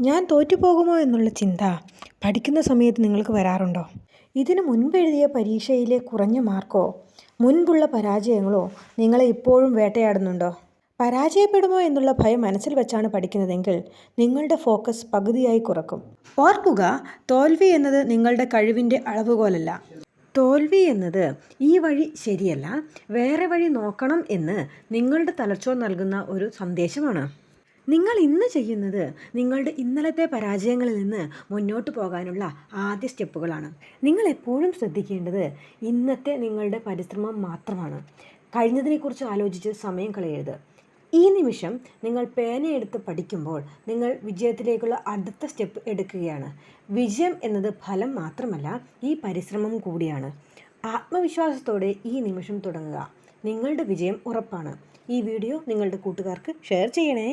ഞാൻ തോറ്റുപോകുമോ എന്നുള്ള ചിന്ത പഠിക്കുന്ന സമയത്ത് നിങ്ങൾക്ക് വരാറുണ്ടോ? ഇതിനു മുൻപെഴുതിയ പരീക്ഷയിലെ കുറഞ്ഞ മാർക്കോ മുൻപുള്ള പരാജയങ്ങളോ നിങ്ങളെ ഇപ്പോഴും വേട്ടയാടുന്നുണ്ടോ? പരാജയപ്പെടുമോ എന്നുള്ള ഭയം മനസ്സിൽ വെച്ചാണ് പഠിക്കുന്നതെങ്കിൽ നിങ്ങളുടെ ഫോക്കസ് പകുതിയായി കുറക്കും. ഓർക്കുക തോൽവി എന്നത് നിങ്ങളുടെ കഴിവിന്റെ അളവുകോലല്ല. തോൽവി എന്നത് ഈ വഴി ശരിയല്ല വേറെ വഴി നോക്കണം എന്ന് നിങ്ങളുടെ തലച്ചോർ നൽകുന്ന ഒരു സന്ദേശമാണ്. നിങ്ങൾ ഇന്ന് ചെയ്യുന്നത് നിങ്ങളുടെ ഇന്നലത്തെ പരാജയങ്ങളിൽ നിന്ന് മുന്നോട്ട് പോകാനുള്ള ആദ്യ സ്റ്റെപ്പുകളാണ്. നിങ്ങൾ എപ്പോഴും ശ്രദ്ധിക്കേണ്ടത് ഇന്നത്തെ നിങ്ങളുടെ പരിശ്രമം മാത്രമാണ്. കഴിഞ്ഞതിനെക്കുറിച്ച് ആലോചിച്ച് സമയം കളയരുത്. ഈ നിമിഷം നിങ്ങൾ പേനയെടുത്ത് പഠിക്കുമ്പോൾ നിങ്ങൾ വിജയത്തിലേക്കുള്ള അടുത്ത സ്റ്റെപ്പ് എടുക്കുകയാണ്. വിജയം എന്നത് ഫലം മാത്രമല്ല ഈ പരിശ്രമം കൂടിയാണ്. ആത്മവിശ്വാസത്തോടെ ഈ നിമിഷം തുടങ്ങുക. നിങ്ങളുടെ വിജയം ഉറപ്പാണ്. ഈ വീഡിയോ നിങ്ങളുടെ കൂട്ടുകാർക്ക് ഷെയർ ചെയ്യണേ.